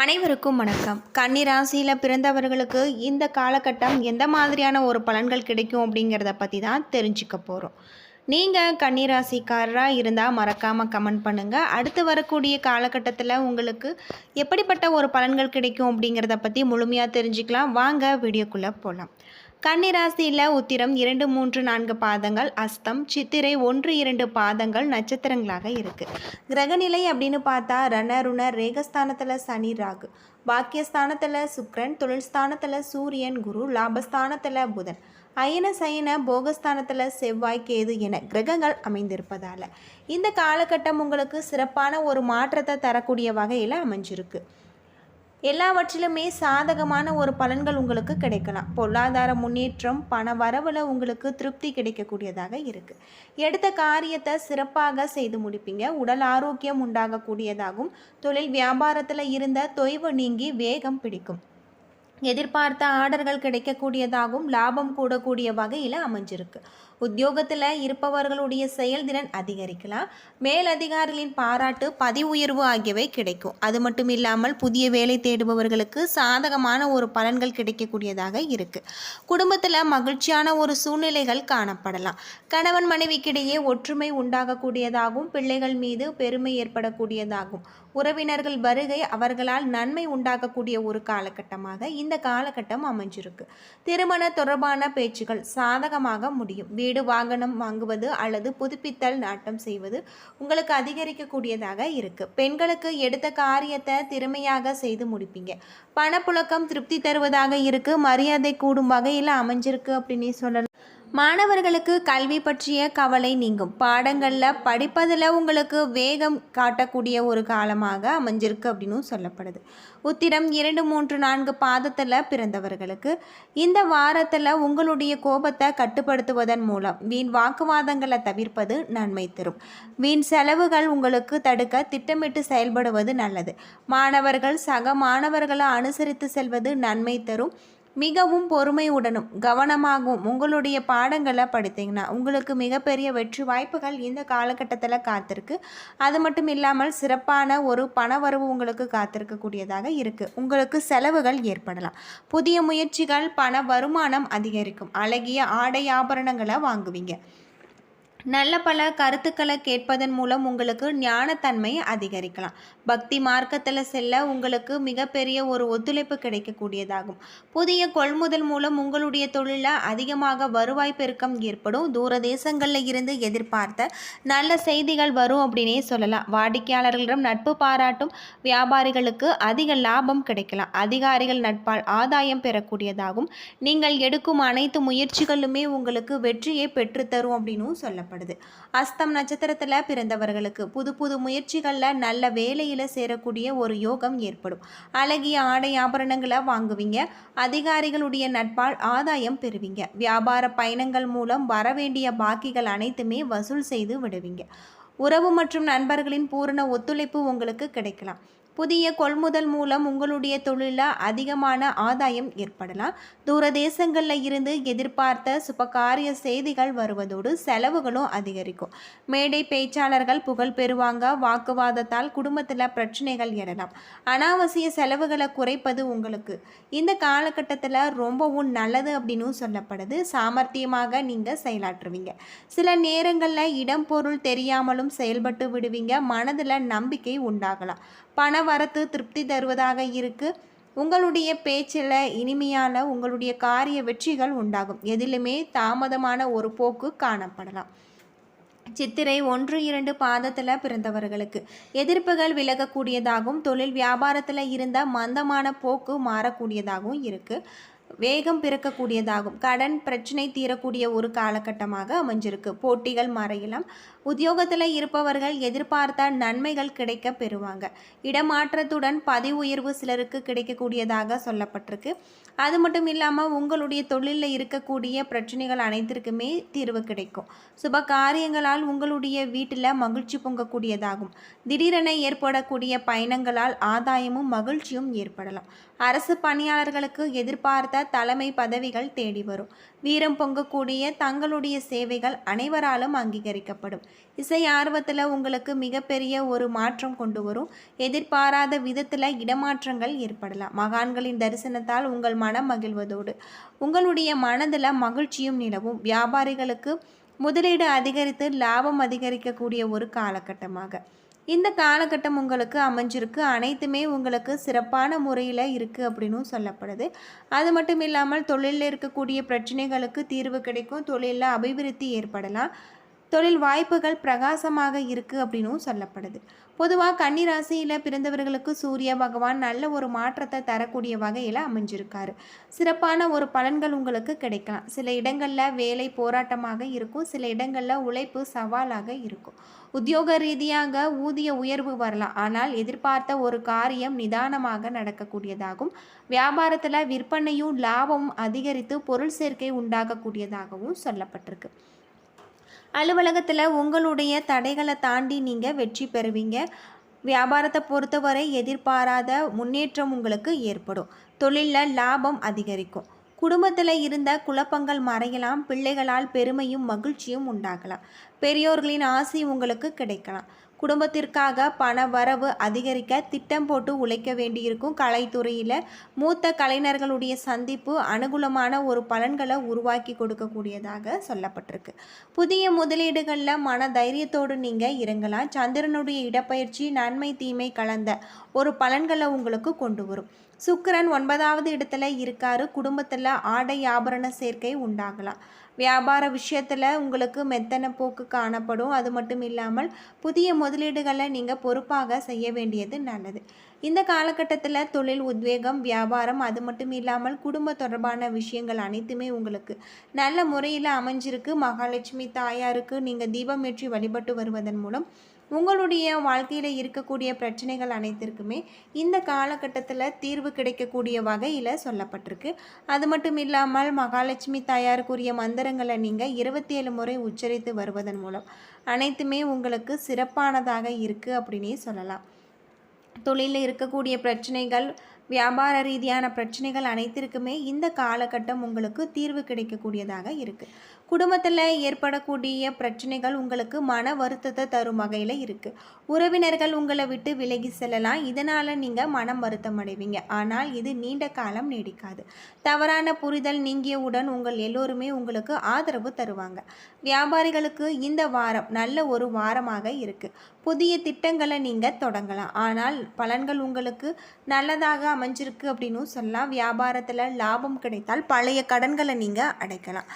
அனைவருக்கும் வணக்கம். கன்னிராசியில் பிறந்தவர்களுக்கு இந்த காலகட்டம் எந்த மாதிரியான ஒரு பலன்கள் கிடைக்கும் அப்படிங்கிறத பற்றி தான் தெரிஞ்சுக்க போகிறோம் நீங்கள் கன்னிராசிக்காரராக இருந்தால் மறக்காமல் கமெண்ட் பண்ணுங்கள் அடுத்து வரக்கூடிய காலகட்டத்தில் உங்களுக்கு எப்படிப்பட்ட ஒரு பலன்கள் கிடைக்கும் அப்படிங்கிறத பற்றி முழுமையாக தெரிஞ்சுக்கலாம். வாங்க வீடியோக்குள்ளே போகலாம் கன்னிராசியில் உத்திரம் இரண்டு மூன்று நான்கு பாதங்கள் அஸ்தம் சித்திரை ஒன்று இரண்டு பாதங்கள் நட்சத்திரங்களாக இருக்குது கிரகநிலை அப்படின்னு பார்த்தா ரணருணர் ரேகஸ்தானத்தில் சனி ராகு. பாக்கியஸ்தானத்தில் சுக்ரன் தொழில் ஸ்தானத்தில் சூரியன் குரு லாபஸ்தானத்தில் புதன். அயன சயன போகஸ்தானத்தில் செவ்வாய் கேது என கிரகங்கள் அமைந்திருப்பதால். இந்த காலகட்டம் உங்களுக்கு சிறப்பான ஒரு மாற்றத்தை தரக்கூடிய வகையில் அமைஞ்சிருக்கு. எல்லாவற்றிலுமே சாதகமான ஒரு பலன்கள் உங்களுக்கு கிடைக்கலாம். பொருளாதார முன்னேற்றம் பண வரவில் உங்களுக்கு திருப்தி கிடைக்கக்கூடியதாக இருக்குது எடுத்த காரியத்தை சிறப்பாக செய்து முடிப்பீங்க. உடல் ஆரோக்கியம் உண்டாகக்கூடியதாகும். தொழில் வியாபாரத்தில் இருந்த தொய்வு நீங்கி வேகம் பிடிக்கும். எதிர்பார்த்த ஆர்டர்கள் கிடைக்கக்கூடியதாகவும் லாபம் கூடக்கூடிய வகையில் அமைஞ்சிருக்கு. உத்தியோகத்தில் இருப்பவர்களுடைய செயல்திறன் அதிகரிக்கலாம். மேலதிகாரிகளின் பாராட்டு பதவி உயர்வு ஆகியவை கிடைக்கும். அது மட்டும் இல்லாமல் புதிய வேலை தேடுபவர்களுக்கு சாதகமான ஒரு பலன்கள் கிடைக்கக்கூடியதாக இருக்குது குடும்பத்தில் மகிழ்ச்சியான ஒரு சூழ்நிலைகள் காணப்படலாம். கணவன் மனைவிக்கிடையே ஒற்றுமை உண்டாகக்கூடியதாகவும் பிள்ளைகள் மீது பெருமை ஏற்படக்கூடியதாகும். உறவினர்கள் வருகை அவர்களால் நன்மை உண்டாகக்கூடிய ஒரு காலகட்டமாக இந்த காலகட்டம் அமைஞ்சிருக்கு. திருமண தொடர்பான பேச்சுகள் சாதகமாக முடியும். வீடு வாகனம் வாங்குவது அல்லது புதுப்பித்தல் நாட்டம் செய்வது உங்களுக்கு அதிகரிக்கக்கூடியதாக இருக்கு. பெண்களுக்கு எடுத்த காரியத்தை திறமையாக செய்து முடிப்பீங்க. பணப்புழக்கம் திருப்தி தருவதாக இருக்கு. மரியாதை கூடும் வகையில் அமைஞ்சிருக்கு அப்படின்னு சொல்லலாம். மாணவர்களுக்கு கல்வி பற்றிய கவலை நீங்கும். பாடங்களில் படிப்பதில் உங்களுக்கு வேகம் காட்டக்கூடிய ஒரு காலமாக அமைஞ்சிருக்கு அப்படின்னும் சொல்லப்படுது. உத்திரம் இரண்டு மூன்று நான்கு பாதத்தில் பிறந்தவர்களுக்கு இந்த வாரத்தில் உங்களுடைய கோபத்தை கட்டுப்படுத்துவதன் மூலம் வீண் வாக்குவாதங்களை தவிர்ப்பது நன்மை தரும். வீண் செலவுகள் உங்களுக்கு தடுக்க திட்டமிட்டு செயல்படுவது நல்லது. மாணவர்கள் சக மாணவர்களை அனுசரித்து செல்வது நன்மை தரும். மிகவும் பொறுமையுடனும் கவனமாகவும் உங்களுடைய பாடங்களை படித்தீங்கன்னா உங்களுக்கு மிகப்பெரிய வெற்றி வாய்ப்புகள் இந்த காலகட்டத்தில் காத்திருக்கு. அது மட்டும் இல்லாமல் சிறப்பான ஒரு பணவரவு உங்களுக்கு காத்திருக்கக்கூடியதாக இருக்குது உங்களுக்கு செலவுகள் ஏற்படலாம். புதிய முயற்சிகள் பண வருமானம் அதிகரிக்கும். அழகிய ஆடை ஆபரணங்களை வாங்குவீங்க. நல்ல பல கருத்துக்களை கேட்பதன் மூலம் உங்களுக்கு ஞானத்தன்மை அதிகரிக்கலாம். பக்தி மார்க்கத்தில் செல்ல உங்களுக்கு மிகப்பெரிய ஒரு ஒத்துழைப்பு கிடைக்கக்கூடியதாகும். புதிய கொள்முதல் மூலம் உங்களுடைய தொழிலில் அதிகமாக வருவாய் பெருக்கம் ஏற்படும். தூர தேசங்களில் இருந்து எதிர்பார்த்த நல்ல செய்திகள் வரும் அப்படின்னே சொல்லலாம். வாடிக்கையாளர்களிடம் நட்பு பாராட்டும் வியாபாரிகளுக்கு அதிக லாபம் கிடைக்கலாம். அதிகாரிகள் நட்பால் ஆதாயம் பெறக்கூடியதாகும். நீங்கள் எடுக்கும் அனைத்து முயற்சிகளுமே உங்களுக்கு வெற்றியை பெற்றுத்தரும் அப்படின்னும் சொல்லப்படுது அஸ்தம் நட்சத்திரத்தில் பிறந்தவர்களுக்கு புது புது முயற்சிகளில் நல்ல வேலையில் சேரக்கூடிய ஒரு யோகம் ஏற்படும். அழகிய ஆடை ஆபரணங்களை வாங்குவீங்க. அதிகாரிகளுடைய நட்பால் ஆதாயம் பெறுவீங்க. வியாபார பயணங்கள் மூலம் வரவேண்டிய பாக்கிகள் அனைத்துமே வசூல் செய்து விடுவீங்க. உறவு மற்றும் நண்பர்களின் பூரண ஒத்துழைப்பு உங்களுக்கு கிடைக்கலாம். புதிய கொள்முதல் மூலம் உங்களுடைய தொழிலில் அதிகமான ஆதாயம் ஏற்படலாம். தூர தேசங்களில் இருந்து எதிர்பார்த்த சுபகாரிய செய்திகள் வருவதோடு செலவுகளும் அதிகரிக்கும். மேடை பேச்சாளர்கள் புகழ் பெறுவாங்க வாக்குவாதத்தால் குடும்பத்தில் பிரச்சனைகள் எழலாம். அனாவசிய செலவுகளை குறைப்பது உங்களுக்கு. இந்த காலகட்டத்தில் ரொம்பவும் நல்லது அப்படின்னு சொல்லப்படுது. சாமர்த்தியமாக நீங்கள் செயலாற்றுவீங்க. சில நேரங்களில் இடம் பொருள் தெரியாமலும் செயல்பட்டு விடுவீங்க. மனதில் நம்பிக்கை உண்டாகலாம். பண வரத்து திருப்தி தருவதாக இருக்குது உங்களுடைய பேச்சில் இனிமையான உங்களுடைய காரிய வெற்றிகள் உண்டாகும். எதிலுமே தாமதமான ஒரு போக்கு காணப்படலாம். சித்திரை ஒன்று இரண்டு பாதத்தில் பிறந்தவர்களுக்கு எதிர்ப்புகள் விலகக்கூடியதாகவும் தொழில் வியாபாரத்தில் இருந்த மந்தமான போக்கு மாறக்கூடியதாகவும் இருக்குது வேகம் பிறக்கக்கூடியதாகும். கடன் பிரச்சனை தீரக்கூடிய ஒரு காலகட்டமாக அமைஞ்சிருக்கு. போட்டிகள் மறையலாம். உத்தியோகத்தில் இருப்பவர்கள் எதிர்பார்த்த நன்மைகள் கிடைக்க பெறுவாங்க. இடமாற்றத்துடன் பதவி உயர்வு சிலருக்கு கிடைக்கக்கூடியதாக சொல்லப்பட்டிருக்கு. அது மட்டும் இல்லாமல் உங்களுடைய தொழிலில் இருக்கக்கூடிய பிரச்சனைகள் அனைத்திற்குமே தீர்வு கிடைக்கும். சுப காரியங்களால் உங்களுடைய வீட்டில் மகிழ்ச்சி பொங்கக்கூடியதாகும். திடீரென ஏற்படக்கூடிய பயணங்களால் ஆதாயமும் மகிழ்ச்சியும் ஏற்படலாம். அரசு பணியாளர்களுக்கு எதிர்பார்த்த தலைமை பதவிகள் தேடி வரும். வீரம் பொங்கக்கூடிய தங்களுடைய சேவைகள் அனைவராலும் அங்கீகரிக்கப்படும். இசை ஆர்வத்தில் உங்களுக்கு மிகப்பெரிய ஒரு மாற்றம் கொண்டு வரும். எதிர்பாராத விதத்தில் இடமாற்றங்கள் ஏற்படலாம். மகான்களின் தரிசனத்தால் உங்கள் மனம் மகிழ்வதோடு உங்களுடைய மனதில் மகிழ்ச்சியும் நிலவும். வியாபாரிகளுக்கு முதலீடு அதிகரித்து லாபம் அதிகரிக்கக்கூடிய ஒரு காலகட்டமாக. இந்த காலகட்டம் உங்களுக்கு அமைஞ்சிருக்கு. அனைத்துமே உங்களுக்கு சிறப்பான முறையில் இருக்குது அப்படின்னும் சொல்லப்படுது. அது மட்டும் இல்லாமல் தொழிலில் இருக்கக்கூடிய பிரச்சனைகளுக்கு தீர்வு கிடைக்கும். தொழிலில் அபிவிருத்தி ஏற்படலாம். தொழில் வாய்ப்புகள் பிரகாசமாக இருக்குது அப்படின்னும் சொல்லப்படுது. பொதுவாக கன்னிராசியில் பிறந்தவர்களுக்கு சூரிய பகவான் நல்ல ஒரு மாற்றத்தை தரக்கூடிய வகையில் அமைஞ்சிருக்காரு. சிறப்பான ஒரு பலன்கள் உங்களுக்கு கிடைக்கலாம். சில இடங்களில் வேலை போராட்டமாக இருக்கும். சில இடங்களில் உழைப்பு சவாலாக இருக்கும். உத்தியோக ரீதியாக ஊதிய உயர்வு வரலாம். ஆனால் எதிர்பார்த்த ஒரு காரியம் நிதானமாக நடக்கக்கூடியதாகும். வியாபாரத்தில் விற்பனையும் லாபமும் அதிகரித்து பொருள் சேர்க்கை உண்டாகக்கூடியதாகவும் சொல்லப்பட்டிருக்கு. அலுவலகத்தில் உங்களுடைய தடைகளை தாண்டி நீங்கள் வெற்றி பெறுவீங்க. வியாபாரத்தை பொறுத்தவரை எதிர்பாராத முன்னேற்றம் உங்களுக்கு ஏற்படும். தொழிலில் லாபம் அதிகரிக்கும். குடும்பத்தில் இருந்த குழப்பங்கள் மறையலாம். பிள்ளைகளால் பெருமையும் மகிழ்ச்சியும் உண்டாகலாம். பெரியோர்களின் ஆசை உங்களுக்கு கிடைக்கலாம். குடும்பத்திற்காக பண வரவு அதிகரிக்க திட்டம் போட்டு உழைக்க வேண்டியிருக்கும் கலைத்துறையில் மூத்த கலைஞர்களுடைய சந்திப்பு அனுகூலமான ஒரு பலன்களை உருவாக்கி கொடுக்கக்கூடியதாக சொல்லப்பட்டிருக்கு. புதிய முதலீடுகளில் மன தைரியத்தோடு நீங்கள் இறங்கலாம். சந்திரனுடைய இடப்பயிற்சி நன்மை தீமை கலந்த ஒரு பலன்களை உங்களுக்கு கொண்டு வரும். சுக்கரன் ஒன்பதாவது இடத்துல இருக்காரு. குடும்பத்தில் ஆடை ஆபரண சேர்க்கை உண்டாகலாம். வியாபார விஷயத்தில் உங்களுக்கு மெத்தன போக்கு காணப்படும். அது மட்டும் இல்லாமல் புதிய முதலீடுகளை நீங்கள் பொறுப்பாக செய்ய வேண்டியது நல்லது. இந்த காலகட்டத்தில் தொழில் உத்வேகம் வியாபாரம் அது மட்டும் இல்லாமல் குடும்ப தொடர்பான விஷயங்கள் அனைத்துமே உங்களுக்கு நல்ல முறையில் அமைஞ்சிருக்கு. மகாலட்சுமி தாயாருக்கு நீங்கள் தீபம் ஏற்றி வழிபட்டு வருவதன் மூலம் உங்களுடைய வாழ்க்கையில் இருக்கக்கூடிய பிரச்சனைகள் அனைத்திற்குமே இந்த காலகட்டத்தில் தீர்வு கிடைக்கக்கூடிய வகையில் சொல்லப்பட்டிருக்கு. அது மட்டும் இல்லாமல் மகாலட்சுமி தாயாருக்குரிய மந்திரங்களை நீங்கள் இருபத்தி ஏழு முறை உச்சரித்து வருவதன் மூலம் அனைத்துமே உங்களுக்கு சிறப்பானதாக இருக்குது அப்படின்னே சொல்லலாம். தொழிலில் இருக்கக்கூடிய பிரச்சனைகள் வியாபார ரீதியான பிரச்சனைகள் அனைத்திற்குமே இந்த காலகட்டம் உங்களுக்கு தீர்வு கிடைக்கக்கூடியதாக இருக்குது குடும்பத்தில் ஏற்படக்கூடிய பிரச்சனைகள் உங்களுக்கு மன வருத்தத்தை தரும் வகையில் இருக்குது உறவினர்கள் உங்களை விட்டு விலகி செல்லலாம். இதனால் நீங்கள் மனம் வருத்தம் அடைவீங்க. ஆனால் இது நீண்ட காலம் நீடிக்காது. தவறான புரிதல் நீங்கியவுடன் உங்கள் எல்லோருமே உங்களுக்கு ஆதரவு தருவாங்க. வியாபாரிகளுக்கு இந்த வாரம் நல்ல ஒரு வாரமாக இருக்குது புதிய திட்டங்களை நீங்கள் தொடங்கலாம். ஆனால் பலன்கள் உங்களுக்கு நல்லதாக அமைஞ்சிருக்கு அப்படின்னு சொல்லலாம். வியாபாரத்தில் லாபம் கிடைத்தால் பழைய கடன்களை நீங்கள் அடைக்கலாம்.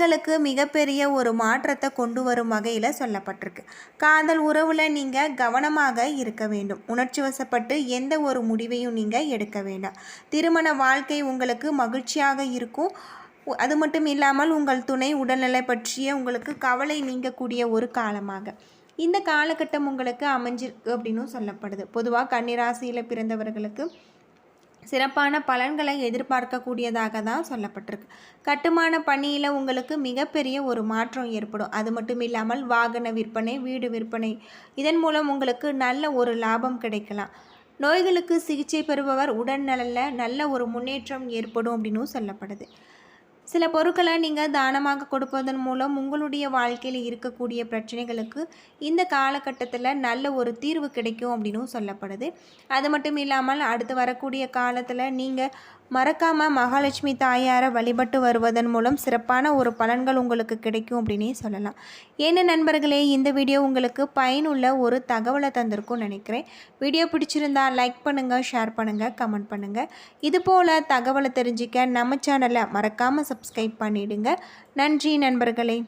இளைஞர்களுக்கு மிகப்பெரிய ஒரு மாற்றத்தை கொண்டு வரும் வகையில் சொல்லப்பட்டிருக்கு. காதல் உறவில் நீங்கள் கவனமாக இருக்க வேண்டும். உணர்ச்சி வசப்பட்டு எந்த ஒரு முடிவையும் நீங்கள் எடுக்க வேண்டாம். திருமண வாழ்க்கை உங்களுக்கு மகிழ்ச்சியாக இருக்கும். அது மட்டும் இல்லாமல் உங்கள் துணை உடல்நிலை பற்றிய உங்களுக்கு கவலை நீங்கக்கூடிய ஒரு காலமாக. இந்த காலகட்டம் உங்களுக்கு அமைஞ்சிருக்கு அப்படின்னும் சொல்லப்படுது. பொதுவாக கன்னிராசியில் பிறந்தவர்களுக்கு சிறப்பான பலன்களை எதிர்பார்க்கக்கூடியதாக தான் சொல்லப்பட்டிருக்கு. கட்டுமான பணியில் உங்களுக்கு மிகப்பெரிய ஒரு மாற்றம் ஏற்படும். அது மட்டும் இல்லாமல் வாகன விற்பனை வீடு விற்பனை இதன் மூலம் உங்களுக்கு நல்ல ஒரு லாபம் கிடைக்கலாம். நோய்களுக்கு சிகிச்சை பெறுபவர் உடல்நலில் நல்ல ஒரு முன்னேற்றம் ஏற்படும் அப்படின்னும் சொல்லப்படுது. சில பொருட்களை நீங்கள் தானமாக கொடுப்பதன் மூலம் உங்களுடைய வாழ்க்கையில் இருக்கக்கூடிய பிரச்சனைகளுக்கு இந்த காலகட்டத்தில் நல்ல ஒரு தீர்வு கிடைக்கும் அப்படின்னும் சொல்லப்படுது. அது மட்டும் இல்லாமல் அடுத்து வரக்கூடிய காலத்தில் நீங்கள் மறக்காமல் மகாலட்சுமி தாயாரை வழிபட்டு வருவதன் மூலம் சிறப்பான ஒரு பலன்கள் உங்களுக்கு கிடைக்கும் அப்படின்னே சொல்லலாம். என்ன நண்பர்களே இந்த வீடியோ உங்களுக்கு பயனுள்ள ஒரு தகவலை தந்திருக்கும் நினைக்கிறேன். வீடியோ பிடிச்சிருந்தா லைக் பண்ணுங்கள் ஷேர் பண்ணுங்கள் கமெண்ட் பண்ணுங்கள் இது போல் தகவலை தெரிஞ்சிக்க நம்ம சேனலை மறக்காமல் சப்ஸ்கிரைப் பண்ணிவிடுங்க நன்றி நண்பர்களே.